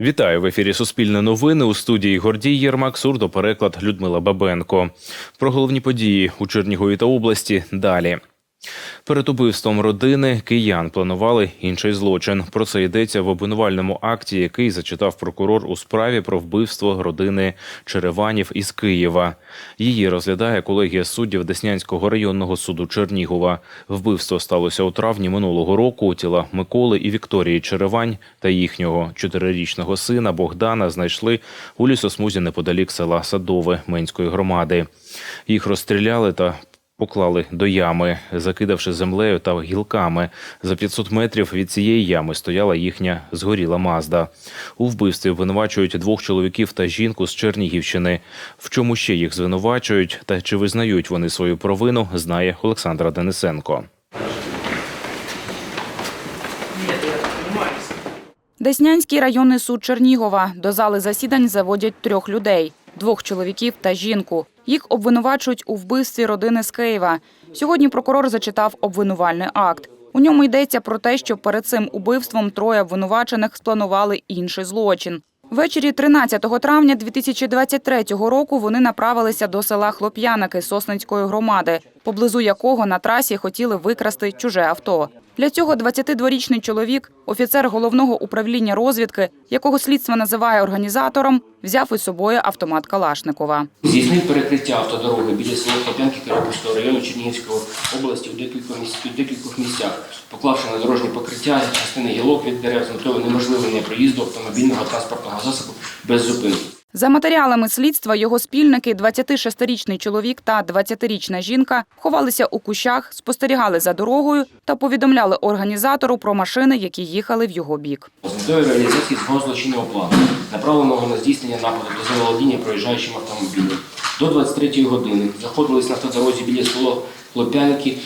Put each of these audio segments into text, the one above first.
Вітаю в ефірі Суспільне новини у студії Гордій Єрмак, сурдопереклад Людмила Бабенко. Про головні події у Чернігові та області далі. Перед убивством родини киян планували інший злочин. Про це йдеться в обвинувальному акті, який зачитав прокурор у справі про вбивство родини Череванів із Києва. Її розглядає колегія суддів Деснянського районного суду Чернігова. Вбивство сталося у травні минулого року. Тіла Миколи і Вікторії Черевань та їхнього чотирирічного сина Богдана знайшли у лісосмузі неподалік села Садове Менської громади. Їх розстріляли та поклали до ями, закидавши землею та гілками. За 500 метрів від цієї ями стояла їхня згоріла Мазда. У вбивстві обвинувачують двох чоловіків та жінку з Чернігівщини. В чому ще їх звинувачують та чи визнають вони свою провину, знає Олександра Денисенко. Деснянський районний суд Чернігова. До зали засідань заводять трьох людей двох чоловіків та жінку. Їх обвинувачують у вбивстві родини з Києва. Сьогодні прокурор зачитав обвинувальний акт. У ньому йдеться про те, що перед цим убивством троє обвинувачених спланували інший злочин. Ввечері 13 травня 2023 року вони направилися до села Хлоп'яники Сосницької громади, поблизу якого на трасі хотіли викрасти чуже авто. Для цього 22-річний чоловік, офіцер головного управління розвідки, якого слідство називає організатором, взяв із собою автомат Калашникова. Здійснив перекриття автодороги біля села Хлоп'янки Кирапольського району Чернігівської області у декількох, у декількох місцях, поклавши на дорожні покриття частини гілок від дерев з метою унеможливлення проїзду автомобільного транспортного засобу без зупинки. За матеріалами слідства, його спільники, 26-річний чоловік та 20-річна жінка, ховалися у кущах, спостерігали за дорогою та повідомляли організатору про машини, які їхали в його бік. Метою реалізації свого злочинного плану, направленого на здійснення нападу та заволодіння проїжджаючим автомобілем. До 23 години заходились на автодорозі біля села Хлоп'янки,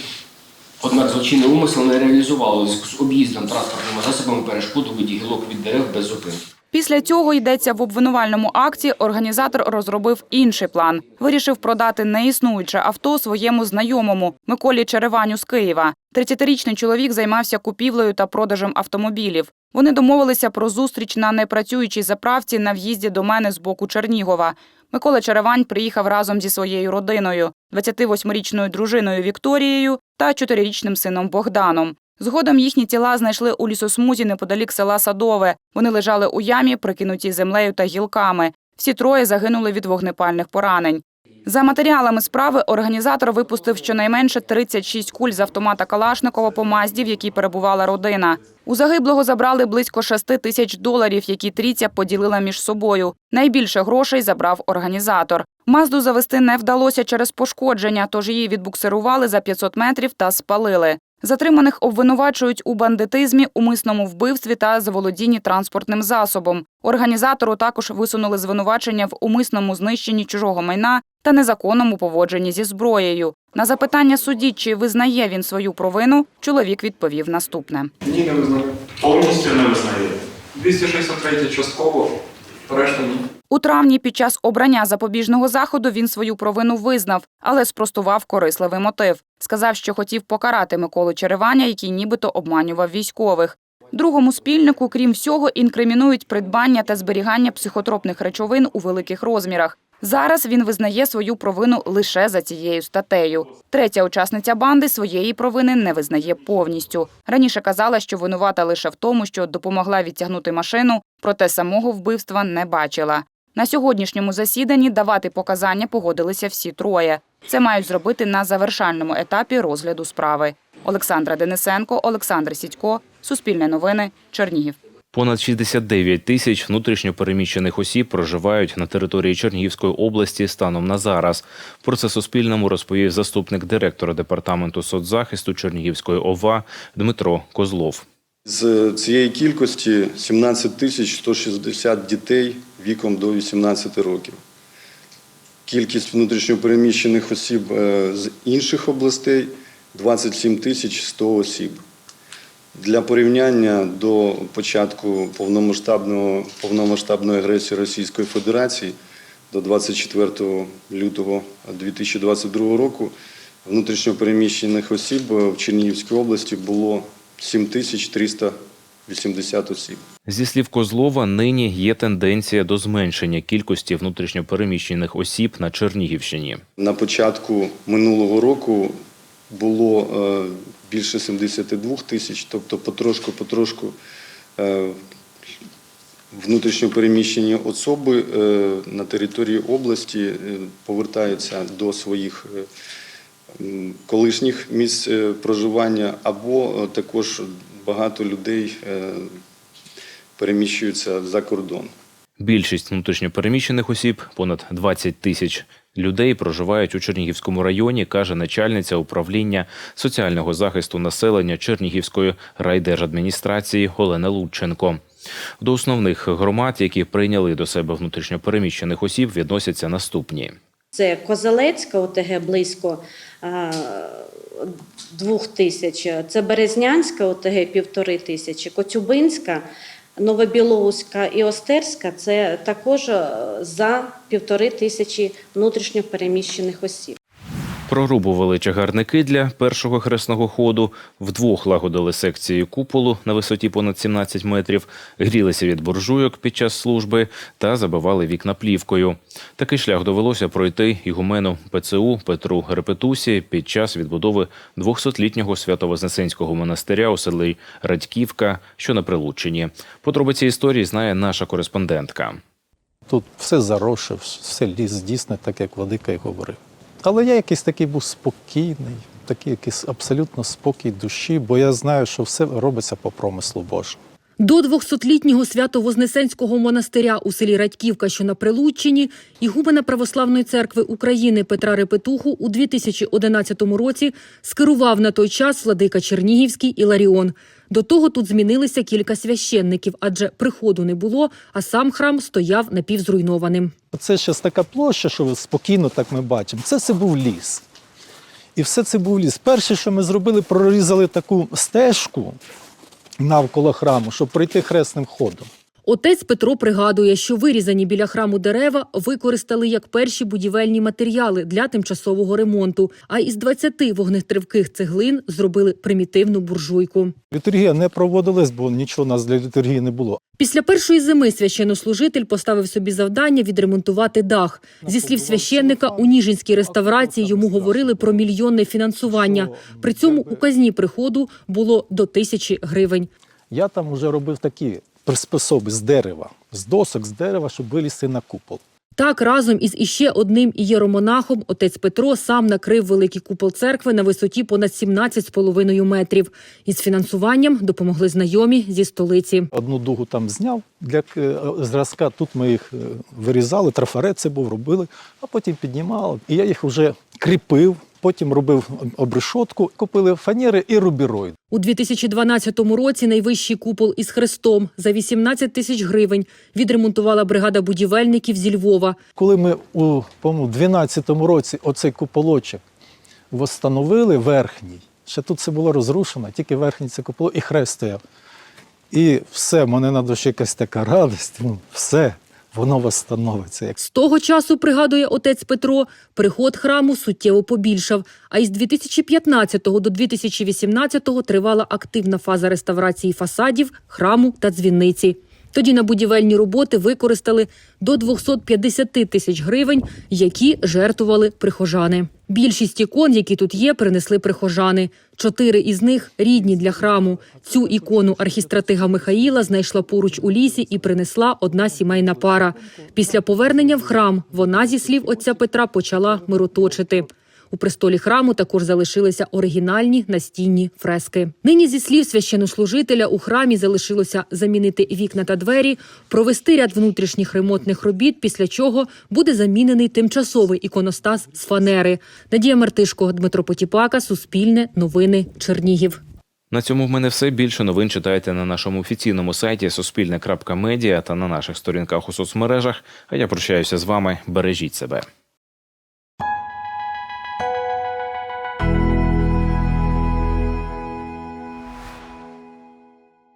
однак злочинний умисел не реалізували з об'їздом транспортними засобами перешкоду виді гілок від дерев без зупинки. Після цього йдеться в обвинувальному акті. Організатор розробив інший план. Вирішив продати неіснуюче авто своєму знайомому Миколі Череваню з Києва. 30-річний чоловік займався купівлею та продажем автомобілів. Вони домовилися про зустріч на непрацюючій заправці на в'їзді до мене з боку Чернігова. Микола Черевань приїхав разом зі своєю родиною, 28-річною дружиною Вікторією та 4-річним сином Богданом. Згодом їхні тіла знайшли у лісосмузі неподалік села Садове. Вони лежали у ямі, прикинуті землею та гілками. Всі троє загинули від вогнепальних поранень. За матеріалами справи організатор випустив щонайменше 36 куль з автомата Калашникова по Мазді, в якій перебувала родина. У загиблого забрали близько 6 тисяч доларів, які трійця поділила між собою. Найбільше грошей забрав організатор. Мазду завести не вдалося через пошкодження, тож її відбуксирували за 500 метрів та спалили. Затриманих обвинувачують у бандитизмі, умисному вбивстві та заволодінні транспортним засобом. Організатору також висунули звинувачення в умисному знищенні чужого майна та незаконному поводженні зі зброєю. На запитання судді, чи визнає він свою провину, чоловік відповів наступне. Ні, не визнаю. Повністю не визнає. 263 частково, решта ні. У травні під час обрання запобіжного заходу він свою провину визнав, але спростував корисливий мотив. Сказав, що хотів покарати Миколу Череваня, який нібито обманював військових. Другому спільнику, крім всього, інкримінують придбання та зберігання психотропних речовин у великих розмірах. Зараз він визнає свою провину лише за цією статтею. Третя учасниця банди своєї провини не визнає повністю. Раніше казала, що винувата лише в тому, що допомогла відтягнути машину, проте самого вбивства не бачила. На сьогоднішньому засіданні давати показання погодилися всі троє. Це мають зробити на завершальному етапі розгляду справи. Олександра Денисенко, Олександр Сідько, Суспільне новини, Чернігів. Понад 69 тисяч внутрішньопереміщених осіб проживають на території Чернігівської області станом на зараз. Про це Суспільному розповів заступник директора департаменту соцзахисту Чернігівської ОВА Дмитро Козлов. З цієї кількості 17 тисяч 160 дітей віком до 18 років. Кількість внутрішньопереміщених осіб е, з інших областей 27 тисяч 100 осіб. Для порівняння до початку повномасштабного, повномасштабної агресії Російської Федерації до 24 лютого 2022 року внутрішньопереміщених осіб в Чернігівській області було 7300 80 осіб. Зі слів Козлова, нині є тенденція до зменшення кількості внутрішньопереміщених осіб на Чернігівщині. На початку минулого року було е, більше 72 тисяч, тобто потрошку-потрошку е, внутрішньопереміщені особи е, на території області повертаються до своїх колишніх місць проживання, або також багато людей е, переміщуються за кордон. Більшість внутрішньопереміщених осіб, понад 20 тисяч людей, проживають у Чернігівському районі, каже начальниця управління соціального захисту населення Чернігівської райдержадміністрації Олена Лученко. До основних громад, які прийняли до себе внутрішньопереміщених осіб, відносяться наступні. Це Козелецька ОТГ близько двох тисяч, це Березнянська ОТГ півтори тисячі, Коцюбинська, Новобілоуська і Остерська це також е, за півтори тисячі внутрішньопереміщених осіб. Прорубували чагарники для першого хресного ходу, вдвох лагодили секції куполу на висоті понад 17 метрів, грілися від буржуйок під час служби та забивали вікна плівкою. Такий шлях довелося пройти ігумену ПЦУ Петру Репетусі під час відбудови 200-літнього свято-вознесенського монастиря у селі Радьківка, що на Прилуччині. Подробиці історії знає наша кореспондентка. Тут все заросше, все ліс дійсно, так як владика й говорив. Але я якийсь такий був спокійний, такий якийсь абсолютно спокій душі, бо я знаю, що все робиться по промислу Божому. До 200-літнього свято-вознесенського монастиря у селі Радьківка, що на Прилуччині, ігумена Православної церкви України Петра Репетуху у 2011 році скерував на той час владика Чернігівський Іларіон. До того тут змінилися кілька священників, адже приходу не було, а сам храм стояв напівзруйнованим. Це ще така площа, що спокійно так ми бачимо. Це це був ліс. І все це був ліс. Перше, що ми зробили, прорізали таку стежку навколо храму, щоб пройти хресним ходом. Отець Петро пригадує, що вирізані біля храму дерева використали як перші будівельні матеріали для тимчасового ремонту. А із 20 вогнетривких цеглин зробили примітивну буржуйку. Літургія не проводилась, бо нічого у нас для літургії не було. Після першої зими священнослужитель поставив собі завдання відремонтувати дах. Зі слів священника, у Ніжинській реставрації йому говорили про мільйонне фінансування. При цьому у казні приходу було до тисячі гривень. Я там вже робив такі приспособи з дерева, з досок, з дерева, щоб вилізти на купол. Так, разом із іще одним ієромонахом отець Петро сам накрив великий купол церкви на висоті понад 17,5 метрів. Із фінансуванням допомогли знайомі зі столиці. Одну дугу там зняв для е, зразка. Тут ми їх е, вирізали, трафарет це був, робили, а потім піднімали. І я їх вже кріпив, потім робив обрешотку, купили фанери і рубіроїд. У 2012 році найвищий купол із хрестом за 18 тисяч гривень відремонтувала бригада будівельників зі Львова. Коли ми у по-моєму, 12-му році оцей куполочок встановили верхній, ще тут все було розрушено, тільки верхній це куполо і хрест стояв. І все, мене на душі якась така радість, ну, все, воно восстановиться. Як З того часу, пригадує отець Петро, приход храму суттєво побільшав. А із 2015 до 2018 тривала активна фаза реставрації фасадів, храму та дзвіниці. Тоді на будівельні роботи використали до 250 тисяч гривень, які жертвували прихожани. Більшість ікон, які тут є, принесли прихожани. Чотири із них рідні для храму. Цю ікону архістратига Михаїла знайшла поруч у лісі і принесла одна сімейна пара. Після повернення в храм вона, зі слів отця Петра, почала мироточити. У престолі храму також залишилися оригінальні настінні фрески. Нині, зі слів священнослужителя, у храмі залишилося замінити вікна та двері, провести ряд внутрішніх ремонтних робіт, після чого буде замінений тимчасовий іконостас з фанери. Надія Мартишко, Дмитро Потіпака, Суспільне, Новини, Чернігів. На цьому в мене все. Більше новин читайте на нашому офіційному сайті Суспільне.Медіа та на наших сторінках у соцмережах. А я прощаюся з вами. Бережіть себе.